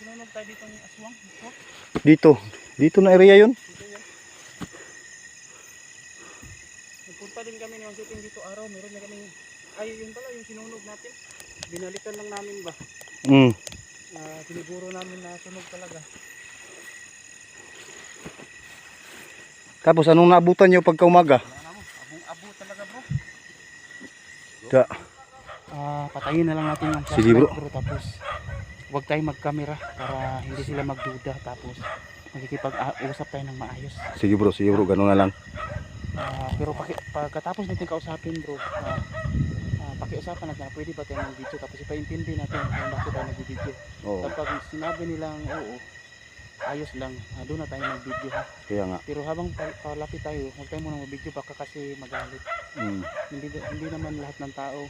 sinunog tayo dito ng aswang. Aswang. Dito. Dito na area yun. Dito. Nagpunta din kami ng shooting dito araw. Meron na kami, ay yun pala yung sinunog natin. Binalikan lang namin ba? Mm. Uh, siniguro namin na sunog talaga. Tapos anong naabutan nyo pagka umaga? Abong-abo talaga bro. Da. Ah, patayin na lang natin yung Sige, bro. Tapos huwag tayong magkamera para hindi sila magduda. Tapos magkikipag-usap tayo ng maayos. Sige bro, sige bro, ganun na lang. Ah, pero paki, pagkatapos natin kausapin bro, ah, ah, pakiusapan natin na pwede ba tayo ng video tapos ipaintindi natin kung bakit tayo nag-video. Kapag sinabi nilang oo, ayos lang, ah, doon na tayo mag-video ha. kaya nga. Pero habang pa- palapit tayo, huwag tayo muna mag-video baka kasi magalit. Mm. Hindi, hindi naman lahat ng tao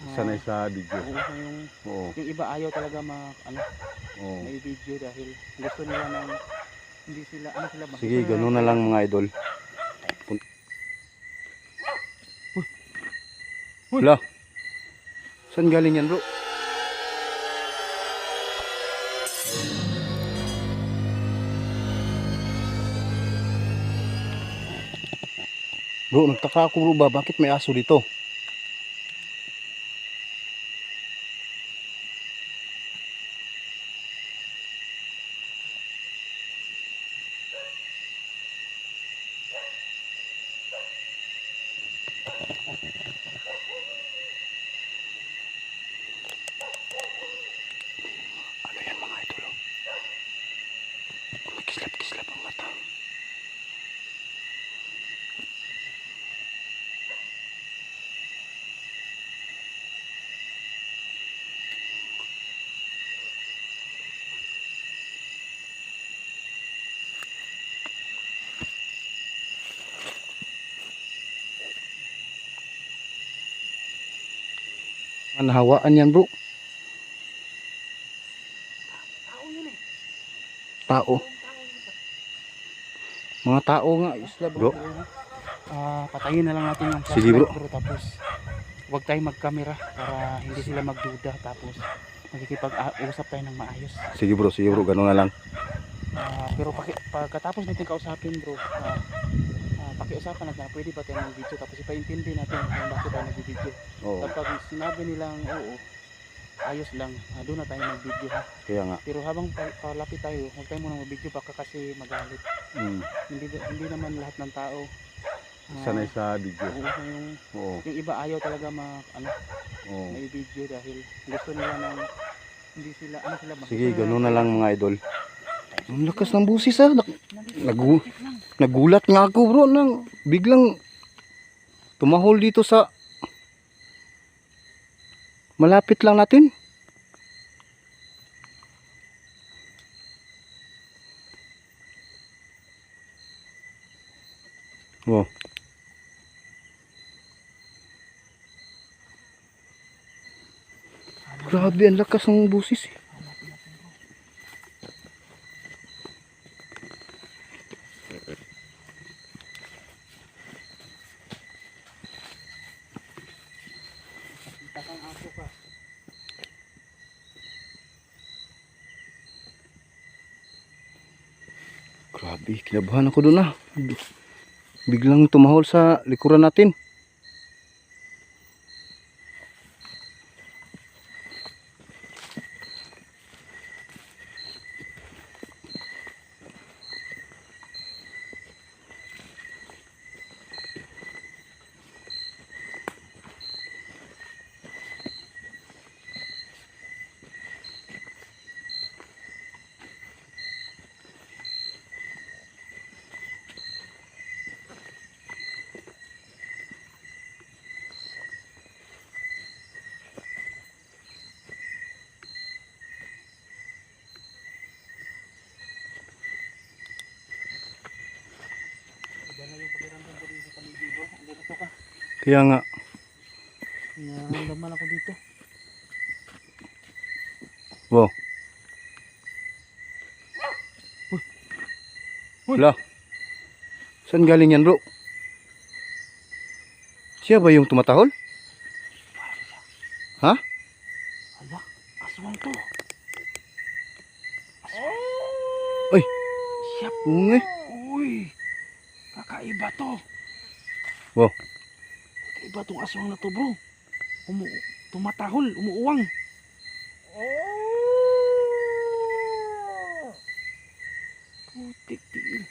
Sanay sa video. oo, yung, Oo, yung iba ayaw talaga ma, ano, oo. may video dahil gusto nila ng hindi sila, ano sila ba? Sige, Gusto nila ganun na lang mga idol. Pun- Wala. Saan galing yan bro? Bro, nagtaka ako bro ba? Bakit may aso dito? Kislap-kislap ang mata. Mga nahawaan yan bro. Tao yun eh. Tao. Mga tao nga isla bro. Ah, patayin na lang natin yung Sige, bro. tapos huwag tayong magkamera para hindi sila magduda tapos magkikipag-usap tayo ng maayos. Sige bro, sige bro, ganun na lang. Ah, pero paki, pagkatapos natin kausapin bro, ah, ah, pakiusapan natin na pwede ba tayo ng video tapos ipaintindi natin kung bakit tayo nag-video. Kapag sinabi nilang oo, ayos lang, ah, doon na tayo mag-video ha. kaya nga. Pero habang pa- palapit tayo, huwag tayo muna mag-video baka kasi magalit. Mm. Hindi, hindi naman lahat ng tao ah, Sanay sa video. oo, yung, Oo, yung iba ayaw talaga ma, ano, oo. may video dahil gusto nila ng hindi sila, ano sila ba? Sige, ganun na ng- lang mga idol. Ang lakas ng busis ha. Lapit lang. Nagulat nga ako bro nang biglang tumahol dito sa malapit lang natin. Oh. Grabe, ang lakas ng busis eh. Kita kang aso ka. Grabe, kinabahan ako doon ah. Biglang tumahol sa likuran natin. Kaya nga, Nararamdaman ako dito. wow. Wala. Saan galing yan bro? Siya ba yung tumatahol? Ha? Ala, aswang to. Yap. Oo nga. Uy. Wow. Kakaiba tong aswang na to bro. Umu tumatahol, umuuwang. Putik tiil.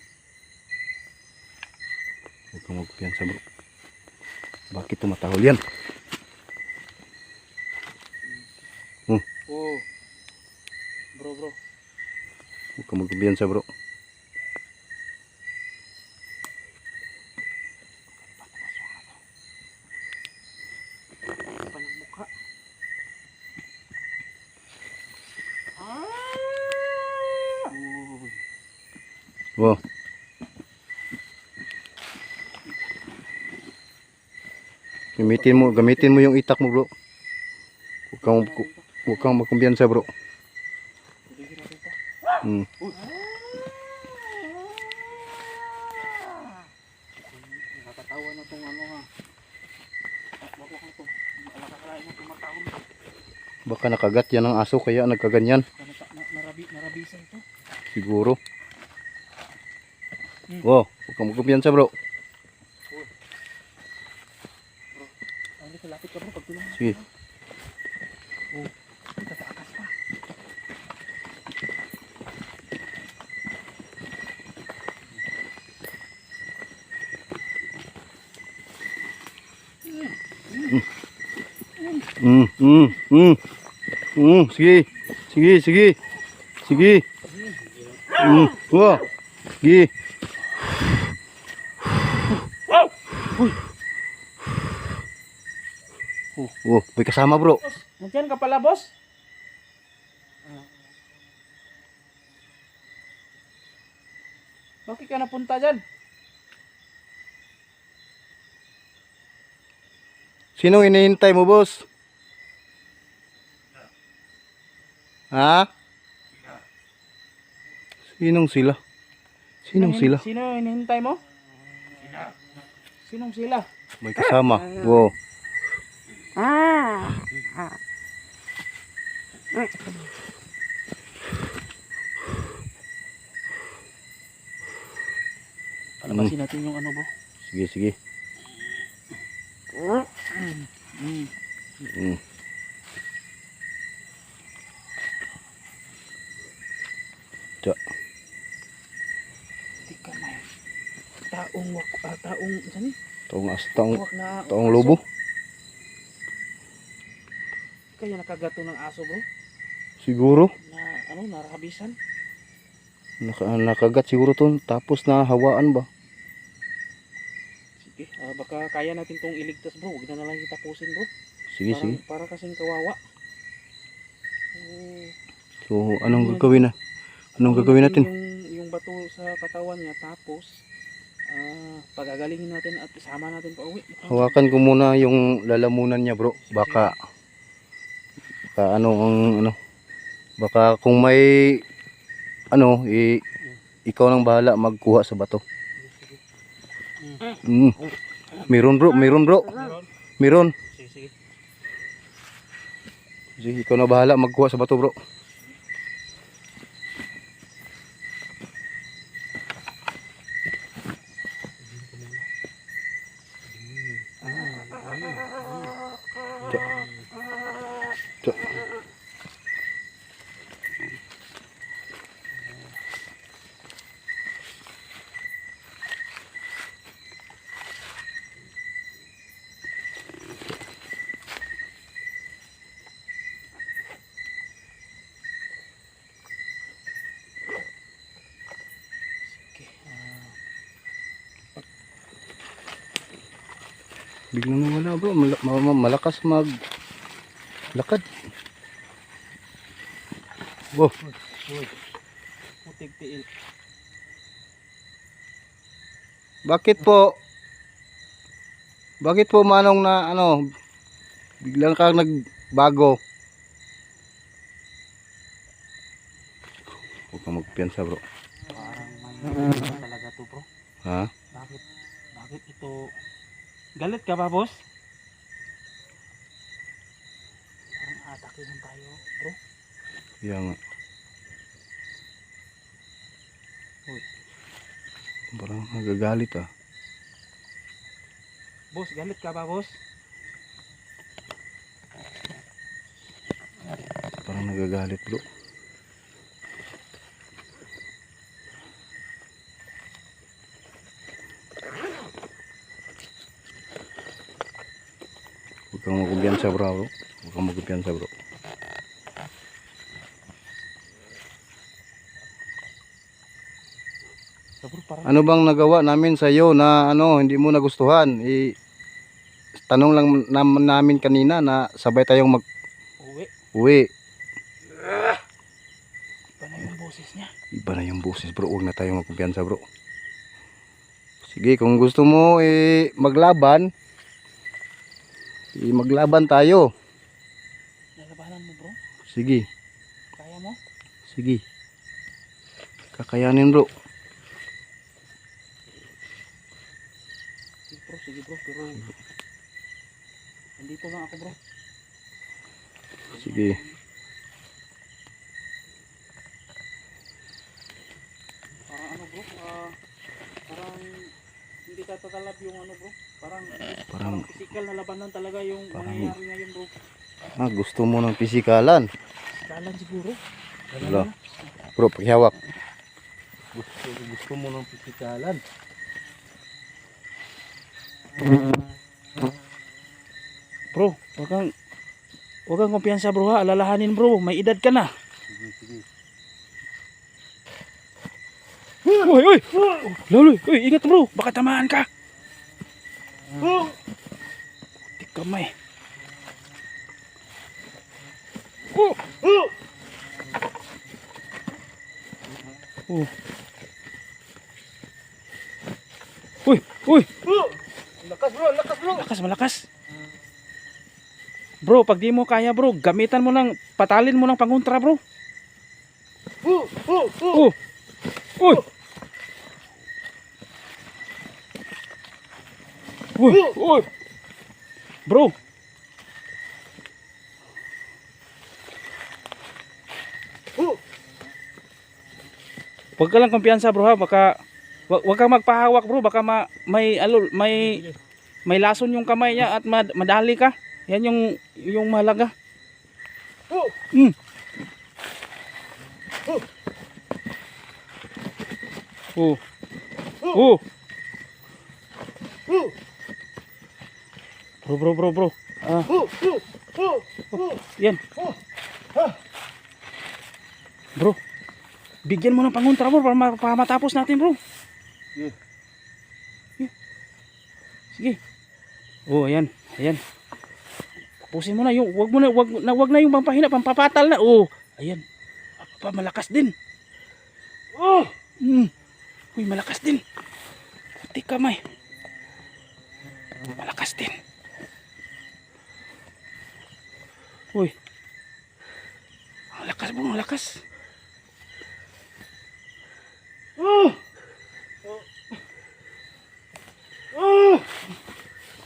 Huwag kang magpiyansa bro. Bakit tumatahol yan? Oh. Bro bro. Huwag kang magpiyansa bro. Wow. Gamitin mo, gamitin mo yung itak mo bro. Huwag kang, huwag kang magkumpiyansa bro. Hmm. Uy. Nakakatawa na tong ano ha. Baka nakagat yan ng aso kaya nagkaganyan. Narabi, narabisan to. Siguro. Hmm. Wow. Huwag kang magkumpiyansa bro. Lapit ka bro. Pag tulungan. Sige. Oh, tatakas pa. Hmm, hmm, hmm. Hmm, sige. Sige, sige. Sige. Hmm, wow. Sige. Oh, may kasama bro. Nandiyan ka pala, boss? Bakit ka napunta dyan? Sinong inihintay mo, boss? Ha? Sinong sila? Sinong Sino- sila? Sino hinihintay mo? Sinong sila? May kasama. Wow. Palabasin natin yung ano, bro. Sige, sige. Mm. Mm. Tiyo. Tika na yun. Taong wak, ah, taong, saan yun? Taong taong, lobo. Kaya nakagato ng aso, bro. Siguro. Na, ano, narabisan. Naka, nakagat siguro to. Tapos na hawaan ba? Sige, ah, baka kaya natin tong iligtas, bro. Huwag na na lang itapusin, bro. Sige, Parang- sige. Para kasing kawawa. Oh, So, anong gagawin na? Anong gagawin natin? Yung, yung bato sa katawan niya, tapos, ah, pagagalingin natin at isama natin pa uwi. Hawakan ko muna yung lalamunan niya, bro. Baka, baka ano ang ano. Baka kung may ano, i, ikaw nang bahala magkuha sa bato. Mm. Meron bro, meron bro. Meron. Sige, sige. Sige, ikaw na bahala magkuha sa bato, bro. Biglang nawala, bro. Mal- ma- ma- malakas mag lakad. Wow. putig tiil. Bakit po? Bakit po manong na ano biglang kang nagbago? Huwag kang magpiyansa bro. Parang may talaga to, bro. Ha? Bakit, bakit ito... Galit ka ba, boss? Parang atake lang tayo, bro. Kaya nga. Parang nagagalit ah. Boss, galit ka ba, boss? Parang nagagalit bro. Huwag kang magkumpiyansa bro. bro. Huwag kang magkumpiyansa bro. Ano bang nagawa namin sa iyo na ano hindi mo nagustuhan? I tanong lang naman namin kanina na sabay tayong uwi. mag-uwi. Iba na yung boses niya. Iba na yung boses bro. Huwag na tayong magkumpiyansa bro. Sige, kung gusto mo eh, maglaban, eh, maglaban tayo. Lalabanan mo, bro. Sige, Kaya mo? sige. Kakayanin bro. Sige, bro. Sige, bro. Pero... Nandito lang ako, bro. Sige. Parang ano, bro? ah, parang hindi tatatalab yung ano, bro. Parang, parang physical na labanan talaga yung Parang- mangyayari ngayon, bro. ah, gusto mo ng pisikalan. Kalan siguro. Wala. Bro, pakihawak. Gusto, gusto mo ng pisikalan. Bro, wag kang wag kang kumpiyansa bro ha. Alalahanin bro, may edad ka na. Sige, sige. Uy, uy. Lolo, uy, ingat bro. Baka tamaan ka. Di kamay. Oh. Oh. Uy, uy. Lakas bro, lakas bro. Malakas, malakas. Bro, pag di mo kaya bro, gamitan mo ng, patalin mo ng pangontra bro. Oh, oh, oh. Oh! Uy! Uy! Uy! Bro! Oh. Huwag ka lang kumpiyansa bro ha, baka wag, kang magpahawak bro, baka ma, may alol, may may lason yung kamay niya at mad, madali ka. Yan yung yung mahalaga. Oh. Mm. Oh. Oh. Oh. Bro, bro, bro, bro. Ah, Oh, oh, yan. Bro. Bigyan mo ng pangontra bro para, ma- para matapos natin bro. Sige. Yeah. Sige. Oh, ayan. Ayan. Tapusin mo na yung wag mo na wag na wag na yung pampahina, pampapatal na. Oh, ayan. Pa malakas din. Oh. Mm. Uy, malakas din. Puti kamay. Malakas din. Uy. Ang lakas bro, ang lakas. Oh. Oh.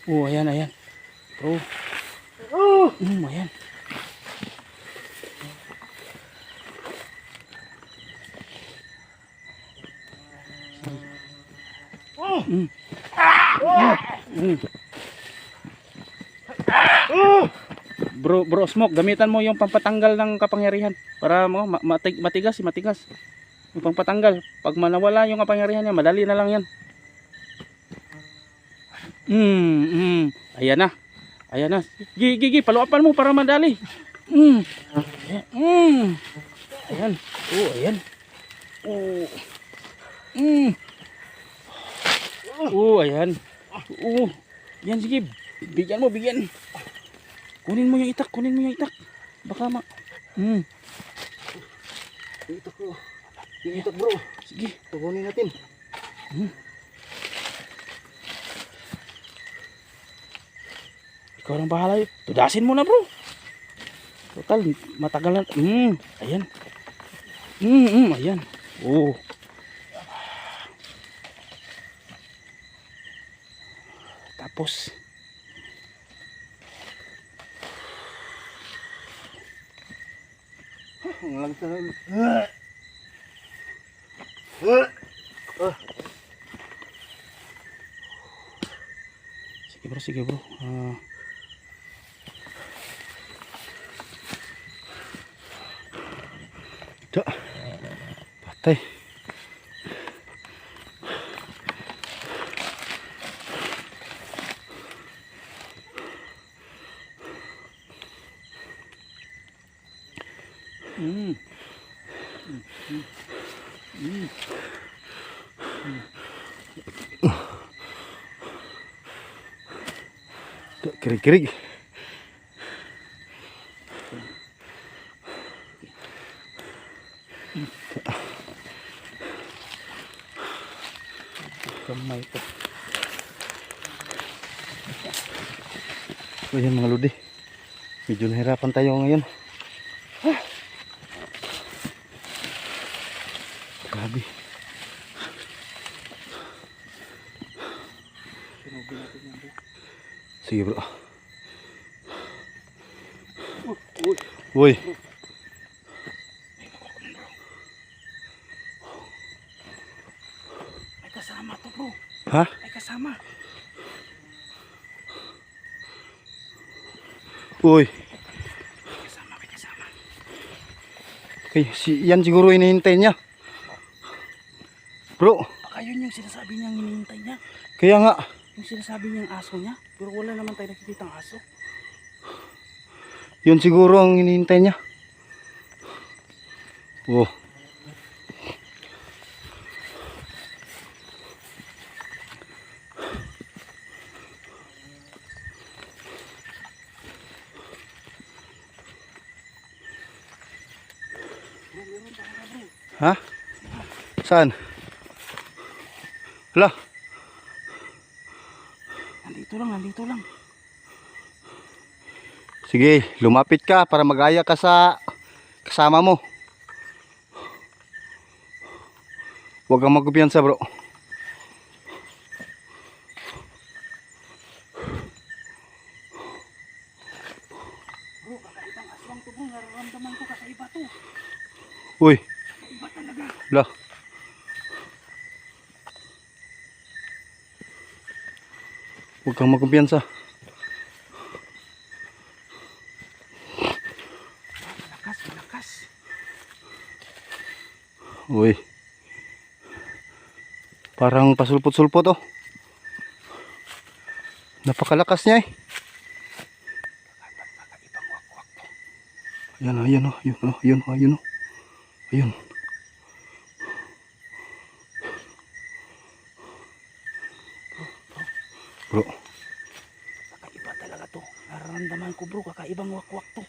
Oh, ayan, ayan. Bro. Oh. Mm, ayan. Oh. Mm. Mm. Oh. Bro, bro, smoke, gamitan mo yung pampatanggal ng kapangyarihan para mo ma- matig, matigas, matigas. Yung pampatanggal. Pag manawala yung kapangyarihan niya, madali na lang yan. Mm, mm. Ayan na. Ayan na. Gigi, paluapan mo para madali. Mm. Mm. Ayan. Oh, ayan. Oh. Mm. Oh, ayan. Oh. Yan, sige. Bigyan mo, bigyan. Kunin mo yung itak, kunin mo yung itak. Baka ma... Hmm, Itak bro. Itak bro. sige. Tugunin natin. Ikaw lang bahala. yun. Tudasin mo na bro. Total, matagal na. Hmm, ayan. Hmm, hmm, ayan. Oh. Tapos, Ang lang sa. Sige bro, sige bro. Ah... Uh, Mm. Da, kirig-kirig. Kamay to. So yan mga lodi. Medyo nahirapan tayo ngayon. Grabe. Sinugin natin yan bro. Sige bro. Uy. Uy. May kasama to bro. Ha? May kasama. Uy. May kasama, may kasama. Okay, si, yan siguro hinihintay niya. Yung sinasabi niyang hinihintay niya. kaya nga. Yung sinasabi niyang aso niya. Pero wala naman tayo nakikita aso. Yun siguro ang hinihintay niya. Oh. Ha? Saan? Hala, Nandito lang, nandito lang. sige, lumapit ka para magaya ka sa kasama mo. Huwag kang magkumpiyansa bro. Bro, kakaibang aswang to bro. Nararamdaman ko kakaiba to. Uy, Iba talaga. la. Huwag kang magkumpiyansa. Malakas, malakas. Uy. Parang pasulpot-sulpot oh. Napakalakas niya eh. Wakwak to. Ayan, ayan oh, ayun oh, ayun oh, ayun oh. Ayun. Bro, Kakaiba talaga to. Nararamdaman ko bro, kakaibang wakwak to.